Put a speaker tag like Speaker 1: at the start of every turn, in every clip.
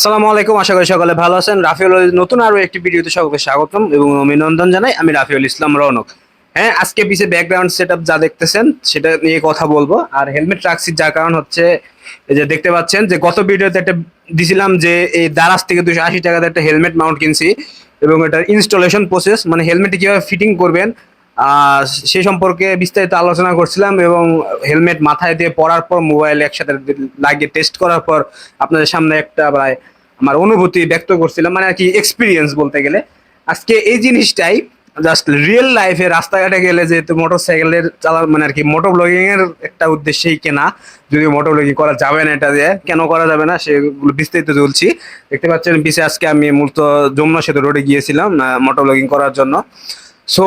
Speaker 1: আসসালামু আলাইকুম, আশা করি সকলে ভালো আছেন। রাফিউল নতুন আরও একটি ভিডিওতে সকলকে স্বাগতম এবং অভিনন্দন জানাই। আমি রাফিউল ইসলাম রৌনক। হ্যাঁ আজকে পিছে ব্যাকগ্রাউন্ড সেট যা দেখতেছেন, সেটা নিয়ে কথা বলব। আর হেলমেট রাখছি যার কারণ হচ্ছে, এই যে দেখতে পাচ্ছেন যে গত ভিডিওতে একটা দিছিলাম যে এই দারাজ থেকে দুশো আশি টাকাতে একটা হেলমেট মাউন্ট কিনছি এবং এটার ইনস্টলেশন প্রসেস মানে হেলমেটে কীভাবে ফিটিং করবেন সে সম্পর্কে বিস্তারিত আলোচনা করছিলাম এবং হেলমেট মাথায় দিয়ে পরার পর মোবাইল একসাথে লাগিয়ে টেস্ট করার পর আপনাদের সামনে একটা প্রায় আমার অনুভূতি ব্যক্ত করছিলাম মানে আর কি এক্সপিরিয়েন্স বলতে গেলে। আজকে এই জিনিসটাই জাস্ট রিয়েল লাইফে রাস্তাঘাটে গেলে যেহেতু মোটর সাইকেলের চালা মানে আর কি মোটর ব্লগিং এর একটা উদ্দেশ্যেই কেনা, যদি মোটর ব্লগিং করা যাবে না এটা দিয়ে, কেন করা যাবে না সেগুলো বিস্তারিত চলছি দেখতে পাচ্ছেন, পিছে আজকে আমি মূলত যমুনা সেতু রোডে গিয়েছিলাম মোটর ব্লগিং করার জন্য। সো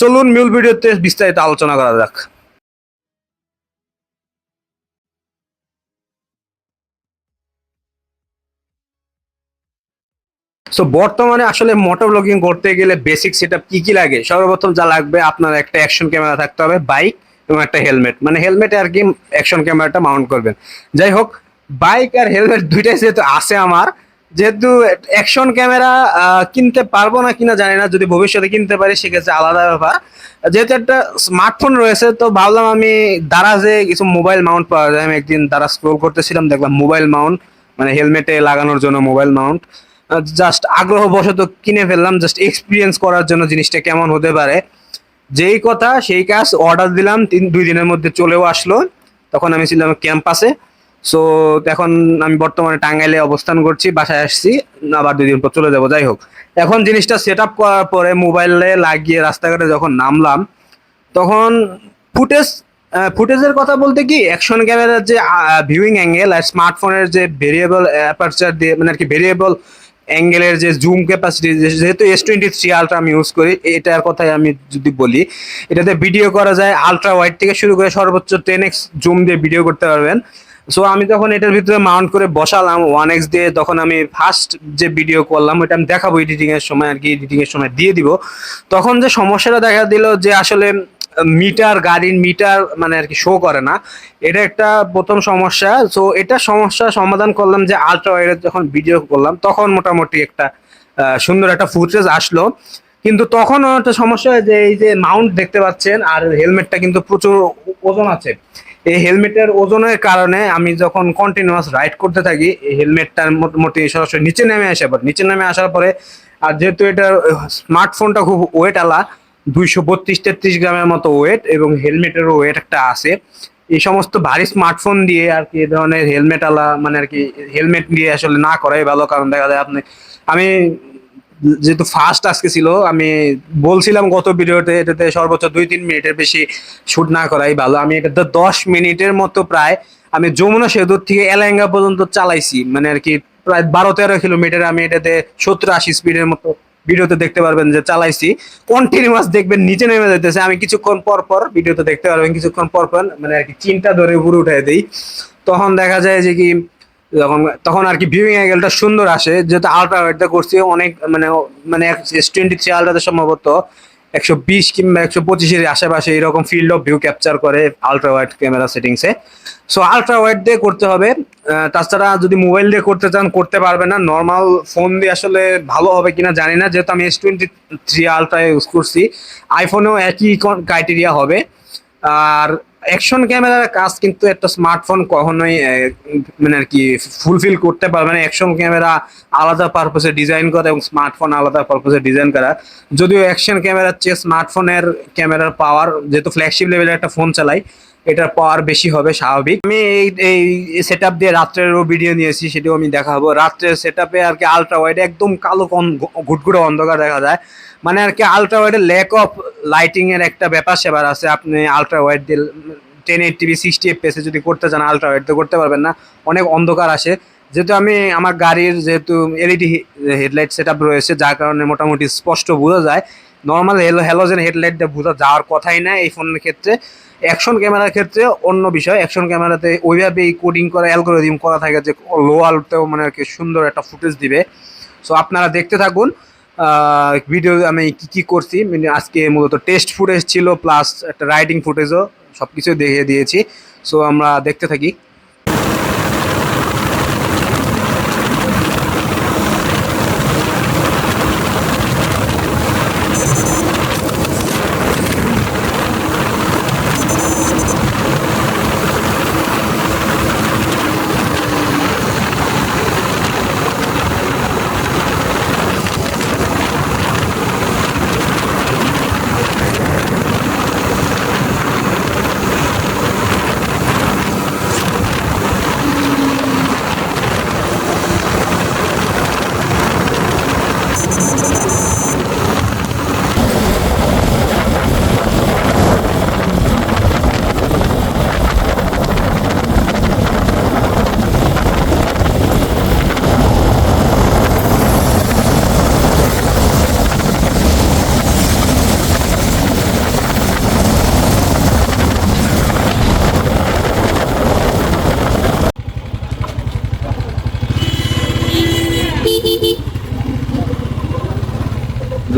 Speaker 1: চলুন মূল ভিডিওতে বিস্তারিত আলোচনা করা যাক। সো বর্তমানে আসলে মোটর ব্লগিং করতে গেলে বেসিক সেটআপ কি কি লাগে? সর্বপ্রথম যা লাগবে, আপনার একটা অ্যাকশন ক্যামেরা থাকতে হবে বাইক এবং একটা হেলমেট মানে হেলমেটে আর কি অ্যাকশন ক্যামেরাটা মাউন্ট করবেন। যাই হোক বাইক আর হেলমেট দুইটাই যেহেতু আছে আমার যেহেতু অ্যাকশন ক্যামেরা কিনতে পারব না কিনা জানি না, যদি ভবিষ্যতে কিনতে পারি, সেক্ষেত্রে আলাদা ব্যাপার। যেহেতু একটা স্মার্টফোন রয়েছে, তো ভাবলাম আমি দারাজে কিছু মোবাইল মাউন্ট পাওয়া যায়। আমি একদিন দারা স্ক্রোল করতেছিলাম, দেখলাম মোবাইল মাউন্ট মানে হেলমেটে লাগানোর জন্য মোবাইল মাউন্ট জাস্ট আগ্রহবশত কিনে ফেললাম জাস্ট এক্সপিরিয়েন্স করার জন্য জিনিসটা কেমন হতে পারে। যেই কথা, সেই কাজ অর্ডার দিলাম, তিন, দুই দিনের মধ্যে চলেও আসলো। তখন আমি ছিলাম ক্যাম্পাসে সো এখন আমি বর্তমানে টাঙ্গাইলে অবস্থান করছি, বাসায় আসছি, আবার দুই দিন পর চলে যাব, যাই হোক। এখন জিনিসটা সেট আপ করার পরে মোবাইলে লাগিয়ে রাস্তাঘাটে যখন নামলাম, তখন ফুটেজ ফুটেজের কথা বলতে কি অ্যাকশন ক্যামেরার যে ভিউইং অ্যাঙ্গেল আর স্মার্টফোনের যে ভেরিয়েবল অ্যাপারচার দিয়ে মানে আর কি ভেরিয়েবল অ্যাঙ্গেলের যে জুম ক্যাপাসিটি যেহেতু এস টোয়েন্টি থ্রি আলট্রা আমি ইউজ করি, এটার কথাই আমি যদি বলি, এটাতে ভিডিও করা যায় আলট্রা ওয়াইড থেকে শুরু করে সর্বোচ্চ টেন এক্স জুম দিয়ে ভিডিও করতে পারবেন। সো আমি তখন এটার ভিতরে মাউন্ট করে বসালাম ওয়ান এক্স দিয়ে তখন আমি ফার্স্ট যে ভিডিও করলাম, ওইটা আমি দেখাবো এডিটিং এর সময় আর কি এডিটিং এর সময় দিয়ে দিব। তখন যে সমস্যাটা দেখা দিল যে আসলে মিটার গাড়ির মিটার মানে আর কি শো করে না। এটা একটা প্রথম সমস্যা। সো এটা সমস্যা সমাধান করলাম যে আলট্রা ওয়াইডের যখন ভিডিও করলাম, তখন মোটামুটি একটা সুন্দর একটা ফুটেজ আসলো। কিন্তু তখন একটা সমস্যা যে এই যে মাউন্ট দেখতে পাচ্ছেন, আর হেলমেটটা কিন্তু প্রচুর ওজন আছে। এই হেলমেটের ওজনের কারণে আমি যখন কন্টিনিউয়াস রাইড করতে থাকি, এই হেলমেটটার মোটামুটি সরাসরি নিচে নেমে আসে। পর নিচে নেমে আসার পরে, আর যেহেতু এটার স্মার্টফোনটা খুব ওয়েট আলা, দুইশো বত্রিশ তেত্রিশ গ্রামের মতো ওয়েট এবং হেলমেটেরও ওয়েট একটা আছে, এই সমস্ত ভারী স্মার্টফোন দিয়ে আর কি এই ধরনের হেলমেট আলা মানে আর কি হেলমেট দিয়ে আসলে না করাই ভালো। কারণ দেখা যায় আপনি, আমি যেহেতু ফার্স্ট আজকে ছিল, আমি বলছিলাম গত ভিডিওতে এটাতে সর্বোচ্চ দুই তিন মিনিটের বেশি শুট না করাই ভালো। আমি এটাতে দশ মিনিটের মতো প্রায় আমি যমুনা সেতুর থেকে এলাঙ্গা পর্যন্ত চালাইছি। মানে আর কি প্রায় বারো তেরো কিলোমিটার আমি এটাতে সত্তর আশি স্পিডের মতো ভিডিওতে দেখতে পারবেন যে চালাইছি। কন্টিনিউয়াস দেখবেন, নিচে নেমে যেতেছে আমি কিছুক্ষণ পর পর ভিডিওতে দেখতে পারবেন, কিছুক্ষণ পর পর মানে আর কি চিন্তা ধরে উপরে উঠে দিই। তখন দেখা যায় যে কি যখন তখন আর কি ভিউইং অ্যাঙ্গেলটা সুন্দর আসে। যেহেতু আলট্রা ওয়াইডটা করছি, অনেক মানে মানে এস টোয়েন্টি থ্রি আলট্রাতে সম্ভবত একশো বিশ কিংবা একশো পঁচিশের আশেপাশে এরকম ফিল্ড অফ ভিউ ক্যাপচার করে আলট্রা ওয়াইড ক্যামেরা সেটিংসে সো আলট্রা ওয়াইড দিয়ে করতে হবে। তাছাড়া যদি মোবাইল দিয়ে করতে চান, করতে পারবেন না। নর্মাল ফোন দিয়ে আসলে ভালো হবে কিনা জানি না। যেহেতু আমি S twenty three Ultra use করছি আইফোনেও একই ক্রাইটেরিয়া হবে। আর অ্যাকশন ক্যামেরার কাজ কিন্তু একটা স্মার্টফোন কখনোই মানে আর কি ফুলফিল করতে পারবে না। অ্যাকশন ক্যামেরা আলাদা পারপোসে ডিজাইন করা এবং স্মার্টফোন আলাদা পারপোসে ডিজাইন করা। যদিও অ্যাকশন ক্যামেরার চেয়ে স্মার্টফোনের ক্যামেরার পাওয়ার যেহেতু ফ্ল্যাগশিপ লেভেলের একটা ফোন চালাই, এটার পাওয়ার বেশি হবে, স্বাভাবিক। আমি এই এই সেট দিয়ে রাত্রেরও ভিডিও নিয়েছি সেটাও আমি দেখাবো। রাত্রের সেট আপে আর কি আলট্রা ওয়াইড একদম কালো ঘুটঘুটে অন্ধকার দেখা যায়। মানে আর কি আলট্রা ওয়াইডের ল্যাক অফ লাইটিং এর একটা ব্যাপার সেবার আছে। আপনি আলট্রা ওয়াইড দিয়ে ten eight TV sixty F পেসে যদি করতে চান আলট্রা ওয়াইড তো করতে পারবেন না। অনেক অন্ধকার আসে। যেহেতু আমি, আমার গাড়ির যেহেতু এলইডি হেডলাইট সেট আপ রয়েছে, যার কারণে মোটামুটি স্পষ্ট বোঝা যায়। নর্মাল হ্যালোজেন হেডলাইট দিয়ে বোঝা যাওয়ার কথাই না এই ফোনের ক্ষেত্রে। অ্যাকশন ক্যামেরার ক্ষেত্রে অন্য বিষয়। অ্যাকশন ক্যামেরাতে ওইভাবেই কোডিং করা অ্যালগোরিদম করা থাকে যে লো আলোতেও মানে আর কি সুন্দর একটা ফুটেজ দিবে। সো আপনারা দেখতে থাকুন। ভিডিও আমি কি কি করছি? মানে আজকে মূলত টেস্ট ফুটেজ ছিল প্লাস একটা রাইডিং ফুটেজও সব কিছু দেখিয়ে দিয়েছি। সো আমরা দেখতে থাকি।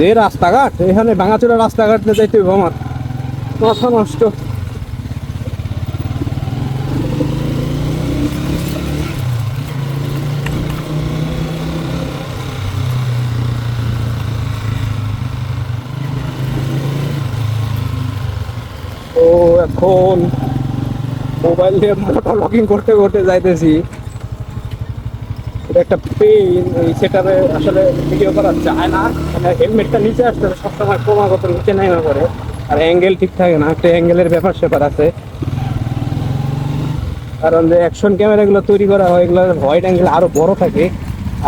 Speaker 1: যে রাস্তাঘাট, এখানে ভাঙাচোরা রাস্তাঘাট দিয়ে যাইতে হবে আমার। মাথা নষ্ট। ও, এখন মোবাইল দিয়ে মোটর লগইন করতে করতে যাইতেছি। এটা একটা পেইন এই সেটারে আসলে ভিডিও করা যায় না। মানে হেলমেটটা নিচে আসতে হবে সবসময় ক্রমাগত নিচে নেমে পড়ে। আর অ্যাঙ্গেল ঠিক থাকে না, একটা অ্যাঙ্গেলের ব্যাপার স্যাপার আছে। কারণ যে অ্যাকশন ক্যামেরাগুলো তৈরি করা হয়, এগুলো হোয়াইট অ্যাঙ্গেল আরও বড় থাকে।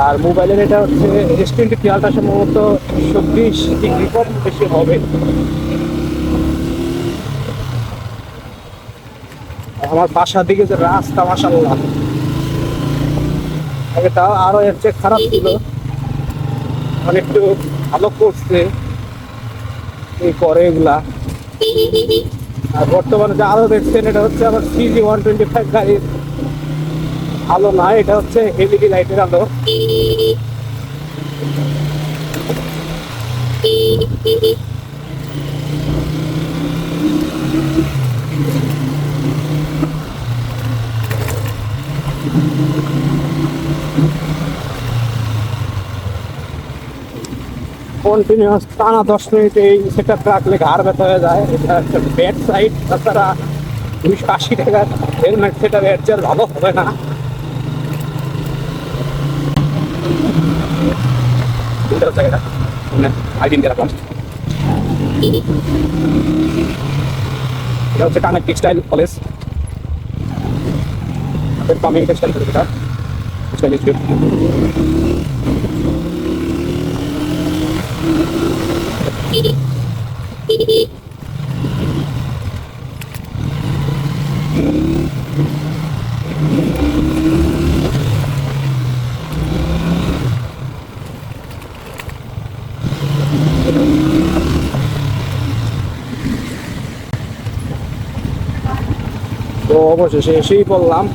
Speaker 1: আর মোবাইলের এটা হচ্ছে এস টোয়েন্টি সম্ভবত চব্বিশ ডিগ্রি কম বেশি হবে। আমার বাসার দিকে যে রাস্তা মাসাল্লাহ আগে তাও আরও এর চেয়ে খারাপ ছিল। এখন একটু ভালো করছে এই করে এগুলা। আর বর্তমানে যে আরও দেখছেন এটা হচ্ছে আমার সিজি ওয়ান টোয়েন্টি ফাইভ গাড়ির। আলো না এটা হচ্ছে এলইডি লাইটের আলো। কন্টিনিউয়াস টানা দশ মিনিট এই সেটা রাখলে ঘাড় ব্যথা হয়ে যায়। এটা একটা ব্যাড সাইড তাছাড়া দুইশো আশি টাকার হেলমেট সেটা চেয়ে ভালো হবে না? না, আইডিন দিয়ে রাখলাম। এটা হচ্ছে টানা টেক্সটাইল কলেজ পামিং টেক্সটাইল কলেজ এটা টেক্সটাইল অবশেষে এসেই পড়লাম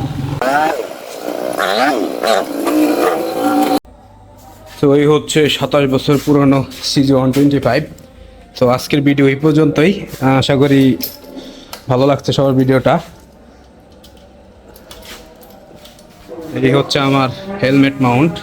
Speaker 1: তো এই হচ্ছে সাতাশ বছর পুরনো সিজি ওয়ান টোয়েন্টি ফাইভ। তো আজকের ভিডিও এই পর্যন্তই। আশা করি ভালো লাগছে সবার ভিডিওটা। এই হচ্ছে আমার হেলমেট মাউন্ট।